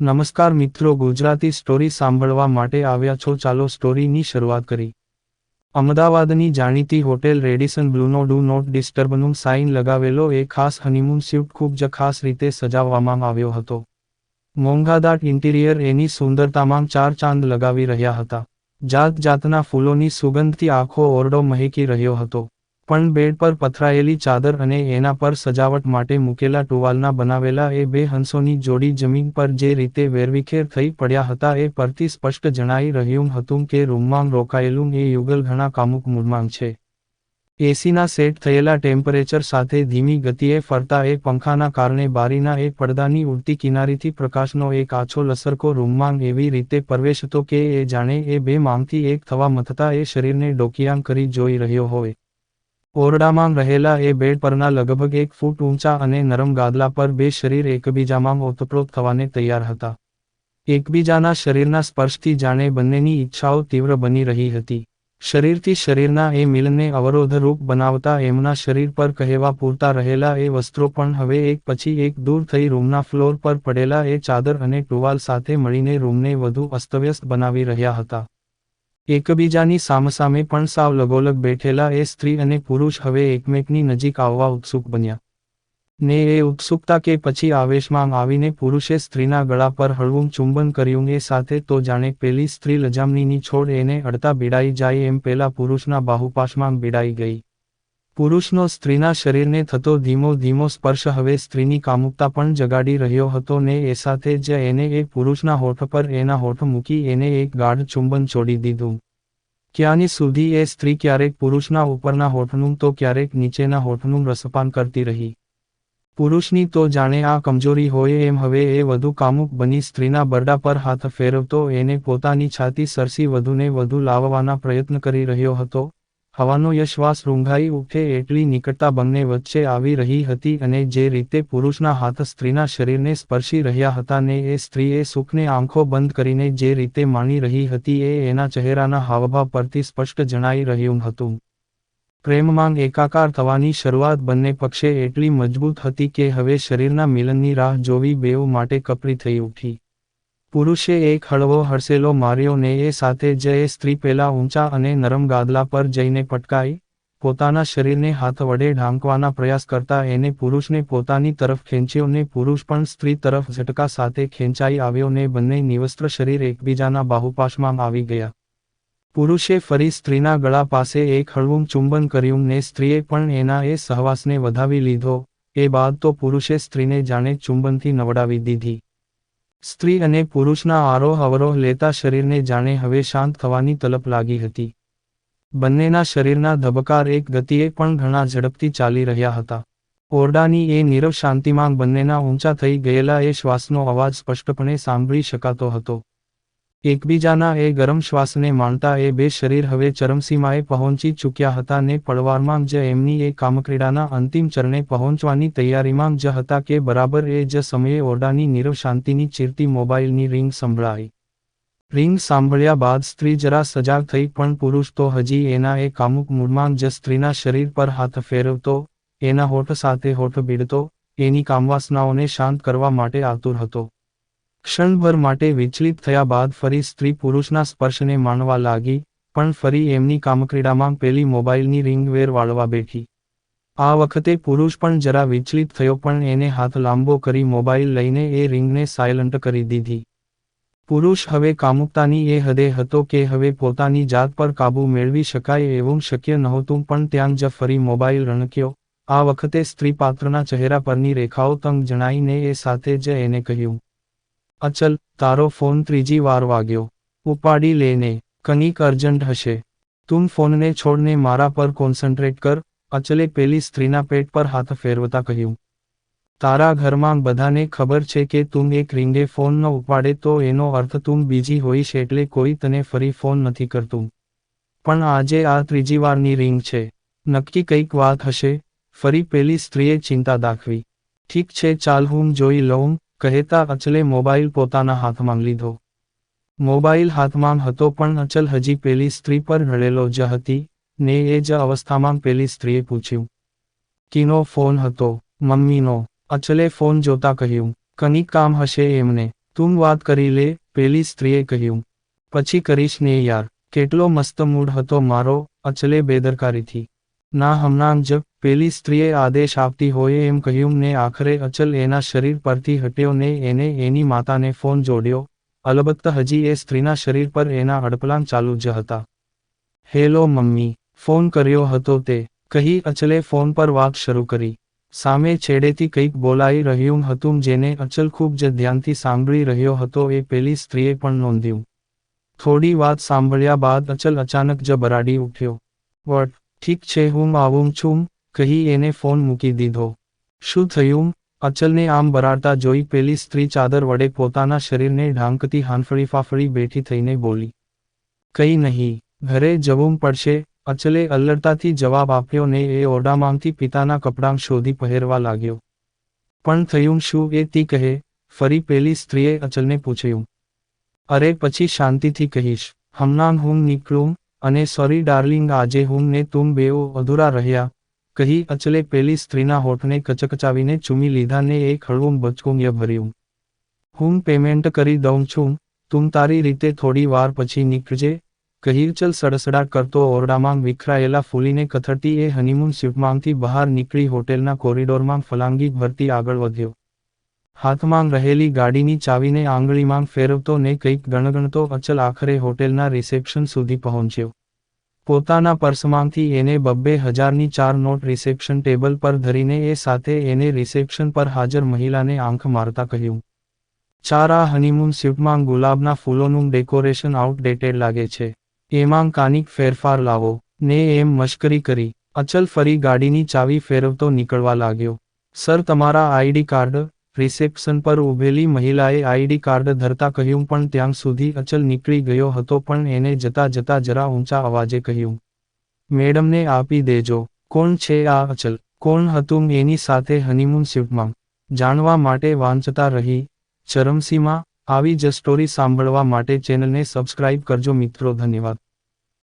નમસ્કાર મિત્રો, ગુજરાતી સ્ટોરી સાંભળવા માટે આવ્યા છો. ચાલો સ્ટોરીની શરૂઆત કરી અમદાવાદની જાણીતી હોટેલ રેડિસન બ્લુનો ડુ નોટ ડિસ્ટર્બનું સાઇન લગાવેલો. એ ખાસ હનીમૂન સ્યુટ ખૂબ જ ખાસ રીતે સજાવવામાં આવ્યો હતો. મોંઘાદાટ ઇન્ટિરિયર એની સુંદરતામાં ચાર ચાંદ લગાવી રહ્યા હતા. જાત જાતના ફૂલોની સુગંધથી આખો ઓરડો મહેકી રહ્યો હતો. પણ બેડ પર પથરાયેલી ચાદર અને એના પર સજાવટ માટે મૂકેલા ટુવાલના બનાવેલા એ બે હંસોની જોડી જમીન પર જે રીતે વેરવિખેર થઈ પડ્યા હતા એ પરથી સ્પષ્ટ જણાઈ રહ્યું હતું કે રૂમમાં રોકાયેલું એ યુગલ ઘણા કામુક મૂળમાં છે. એસીના સેટ થયેલા ટેમ્પરેચર સાથે ધીમી ગતિએ ફરતા એ પંખાના કારણે બારીના એ પડદાની ઉડતી કિનારીથી પ્રકાશનો એક આછો લસરકો રૂમમાં એવી રીતે પરવેશતો કે એ જાણે એ બે માંગથી એક થવા મથતા એ શરીરને ડોકિયાંગ કરી જોઈ રહ્યો હોય. ઓરડામાં રહેલા એ બેડ પરના લગભગ એક ફૂટ ઊંચા અને નરમ ગાદલા પર બે શરીર એકબીજામાં ઓતપ્રોત થવાને તૈયાર હતા. એકબીજાના શરીરના સ્પર્શથી જાણે બંનેની ઈચ્છાઓ તીવ્ર બની રહી હતી. શરીરથી શરીરના એ મિલનને અવરોધરૂપ બનાવતા એમના શરીર પર કહેવા પૂરતા રહેલા એ વસ્ત્રો પણ હવે એક પછી એક દૂર થઈ રૂમના ફ્લોર પર પડેલા એ ચાદર અને ટુવાલ સાથે મળીને રૂમને વધુ અસ્તવ્યસ્ત બનાવી રહ્યા હતા. એકબીજાની સામસામે પણ સાવ લગોલગ બેઠેલા એ સ્ત્રી અને પુરુષ હવે એકમેકની નજીક આવવા ઉત્સુક બન્યા. ને એ ઉત્સુકતા કે પછી આવેશમાં આવીને પુરુષે સ્ત્રીના ગળા પર હળવું ચુંબન કર્યું એ સાથે તો જાણે પેલી સ્ત્રી લજામણીની છોડ એને અડતા બીડાઈ જાય એમ પેલા પુરુષના બાહુપાશમાં બીડાઈ ગઈ. પુરુષનો સ્ત્રીના શરીરને થતો ધીમો ધીમો સ્પર્શ હવે સ્ત્રીની કામુકતા પણ જગાડી રહ્યો હતો ને એ સાથે જ એને એ પુરુષના હોઠ પર એના હોઠ મૂકી એને એક ગાઢ ચુંબન છોડી દીધું. ક્યાંની સુધી એ સ્ત્રી ક્યારેક પુરુષના ઉપરના હોઠનું તો ક્યારેક નીચેના હોઠનું રસપાન કરતી રહી. પુરુષની તો જાણે આ કમજોરી હોય એમ હવે એ વધુ કામુક બની સ્ત્રીના બરડા પર હાથ ફેરવતો એને પોતાની છાતી સરસી વધુને વધુ લાવવાના પ્રયત્ન કરી રહ્યો હતો. હવાનો યશવાસ રૂંઘાઈ ઉઠે એટલી નિકટતા બંને વચ્ચે આવી રહી હતી અને જે રીતે પુરુષના હાથ સ્ત્રીના શરીરને સ્પર્શી રહ્યા હતા ને એ સ્ત્રીએ સુખને આંખો બંધ કરીને જે રીતે માણી રહી હતી એ એના ચહેરાના હાવભાવ પરથી સ્પષ્ટ જણાઈ રહ્યું હતું. પ્રેમમાં એકાકાર થવાની શરૂઆત બંને પક્ષે એટલી મજબૂત હતી કે હવે શરીરના મિલનની રાહ જોવી બેઉ માટે કપરી થઈ ઉઠી. પુરુષે એક હળવો હરસેલો માર્યો ને એ સાથે જ એ સ્ત્રી પેલા ઊંચા અને નરમ ગાદલા પર જઈને પટકાઈ, પોતાના શરીરને હાથ વડે ઢાંકવાના પ્રયાસ કરતા એને પુરુષને પોતાની તરફ ખેંચ્યો ને પુરુષ પણ સ્ત્રી તરફ ઝટકા સાથે ખેંચાઈ આવ્યો ને બંને નિવસ્ત્ર શરીર એકબીજાના બાહુપાશમાં આવી ગયા. પુરુષે ફરી સ્ત્રીના ગળા પાસે એક હળવું ચુંબન કર્યું ને સ્ત્રીએ પણ એના એ સહવાસને વધાવી લીધો. એ બાદ તો પુરુષે સ્ત્રીને જાણે ચુંબનથી નવડાવી દીધી. સ્ત્રી અને પુરુષના આરોહ અવરોહ લેતા શરીરને જાણે હવે શાંત થવાની તલપ લાગી હતી. બંનેના શરીરના ધબકાર એક ગતિએ પણ ઘણા ઝડપથી ચાલી રહ્યા હતા. ઓરડાની એ નીરવ શાંતિમાં બંનેના ઊંચા થઈ ગયેલા એ શ્વાસનો અવાજ સ્પષ્ટપણે સાંભળી શકાતો હતો. એકબીજાના એ ગરમ શ્વાસને માણતા એ બે શરીર હવે ચરમસીમાએ પહોંચી ચૂક્યા હતા ને પડવારમાં જ એમની એ કામક્રીડાના અંતિમ ચરણે પહોંચવાની તૈયારીમાં જ હતા કે બરાબર એ જ સમયે ઓરડાની નીરવ શાંતિની ચીરતી મોબાઈલની રિંગ સંભળાઈ. રિંગ સાંભળ્યા બાદ સ્ત્રી જરા સજાગ થઈ પણ પુરુષ તો હજી એના એ કામુક મૂળમાં જ સ્ત્રીના શરીર પર હાથ ફેરવતો, એના હોઠ સાથે હોઠ ભીડતો એની કામવાસનાઓને શાંત કરવા માટે આતુર હતો. ક્ષણભર માટે વિચલિત થયા બાદ ફરી સ્ત્રી પુરુષના સ્પર્શને માણવા લાગી, પણ ફરી એમની કામક્રીડામાં પેલી મોબાઈલની રિંગ વેર વાળવા બેઠી. આ વખતે પુરુષ પણ જરા વિચલિત થયો પણ એને હાથ લાંબો કરી મોબાઈલ લઈને એ રિંગને સાયલન્ટ કરી દીધી. પુરુષ હવે કામુકતાની એ હદે હતો કે હવે પોતાની જાત પર કાબૂ મેળવી શકાય એવું શક્ય નહોતું પણ ત્યાં જ ફરી મોબાઈલ રણક્યો. આ વખતે સ્ત્રી પાત્રના ચહેરા પરની રેખાઓ તંગ જણાઈને એ સાથે જ એને કહ્યું અચલ, તારો ફોન ત્રીજી વાર વાગ્યો. ઉપાડી લેને કનિક અર્જન્ટ હશે. તું ફોનને છોડને મારા પર કોન્સન્ટ્રેટ કર, અચલે પેલી સ્ત્રીના પેટ પર હાથ ફેરવતા કહ્યું. તારા ઘરમાં બધાને ખબર છે કે તું એક રીંગે ફોન ન ઉપાડે તો એનો અર્થ તું બીજી હોઈશ એટલે કોઈ તને ફરી ફોન નથી કરતું. પણ આજે આ ત્રીજી વારની રિંગ છે. નક્કી કંઈક વાત હશે? ફરી પેલી સ્ત્રીએ ચિંતા દાખવી. ઠીક છે, ચાલ હું જોઈ લઉં. કહેતા અચલે મોબાઈલ પોતાના હાથમાં લીધો. મોબાઈલ હાથમાં હતો પણ અચલ હજી પેલી સ્ત્રી પર રડેલો જ હતી, ને એ જ અવસ્થામાં પેલી સ્ત્રીએ પૂછ્યું. કીનો ફોન હતો, મમ્મીનો? અચલે ફોન જોતા કહ્યું. કની કામ હશે એમને? તું વાત કરી લે, પેલી સ્ત્રીએ કહ્યું. પછી કરીશ ને યાર. કેટલો મસ્ત મૂડ હતો મારો, અચલે બેદરકારીથી. ના હમણાં જ પેલી સ્ત્રીએ આદેશ આપતી હોય એમ કહ્યું, ને આખરે અચલ એના શરીર પરથી હટ્યો ને એને એની માતાને ફોન જોડ્યો. અલબત્ત હજી એ સ્ત્રીના શરીર પર એના અડપલાં ચાલુ જ હતા. હેલો મમ્મી, ફોન કર્યો હતો તે. કહી અચલે ફોન પર વાત શરૂ કરી. સામે છેડેથી કંઈક બોલાઈ રહ્યું હતું જેને અચલ ખૂબ જ ધ્યાનથી સાંભળી રહ્યો હતો એ પેલી સ્ત્રીએ પણ નોંધ્યું. થોડી વાત સાંભળ્યા બાદ અચલ અચાનક જ બરાડી ઉઠ્યો. વટ, ઠીક છે, હું આવું છું. કહી એને ફોન મૂકી દીધો. શું થયું? અચલને આમ બરાડતા જોઈ પેલી સ્ત્રી ચાદર વડે પોતાના શરીરને ઢાંકતી હાંફળી ફાફળી બેઠી થઈને બોલી. કઈ નહીં. ઘરે જવું પડશે. અચલે અલ્લડતાથી જવાબ આપ્યો ને એ ઓરડામાંથી પિતાના કપડાં શોધી પહેરવા લાગ્યો. પણ થયું શું એ તી કહે ફરી પેલી સ્ત્રીએ અચલને પૂછ્યું. અરે પછી શાંતિથી કહીશ. હમણાં હું નીકળું અને સોરી ડાર્લિંગ, આજે હું ને તું બેઓ અધૂરા રહ્યા. કહી અચલે પેલી સ્ત્રીના હોઠને કચકચાવીને ચૂમી લીધા ને એક હળવું બચકુમ્ય ભર્યું. હું પેમેન્ટ કરી દઉં છું. તું તારી રીતે થોડી વાર પછી નીકળજે કહી સડસડા કરતો ઓરડામાં વિખરાયેલા ફૂલીને કથરતી એ હનીમૂન સ્વીટમાંથી બહાર નીકળી હોટેલના કોરિડોરમાં ફલાંગી ભરતી આગળ વધ્યો. હાથમાં રહેલી ગાડીની ચાવીને આંગળીમાં ફેરવતો ને કંઈક ગણગણતો અચલ આખરે હોટેલના રિસેપ્શન સુધી પહોંચ્યો. પોતાના પર્સમાંથી એને બબ્બે હજારની ચાર નોટ રિસેપ્શન ટેબલ પર ધરીને એ સાથે એને રિસેપ્શન પર હાજર મહિલાને આંખ મારતા કહ્યું. ચાર, આ હનીમૂન સ્યુટમાં ગુલાબના ફૂલોનું ડેકોરેશન આઉટડેટેડ લાગે છે. એમાં કાનિક ફેરફાર લાવો. ને એમ મશ્કરી કરી, અચલ ફરી ગાડીની ચાવી ફેરવતો નીકળવા લાગ્યો. સર, તમારા આઈડી કાર્ડ રિસેપ્શન પર ઊભેલી મહિલાએ આઈડી કાર્ડ ધરતા કહ્યું, પણ ત્યાં સુધી અચલ નીકળી ગયો હતો, પણ એને જતા જતા જરા ઊંચા અવાજે કહ્યું, મેડમને આપી દેજો. કોણ છે આ અચલ? કોણ હતું એની સાથે હનીમૂન શિફ્ટમાં? જાણવા માટે વાંચતા રહી. ચરમસીમાં? આવી જ સ્ટોરી સાંભળવા માટે ચેનલને સબસ્ક્રાઇબ કરજો મિત્રો. ધન્યવાદ.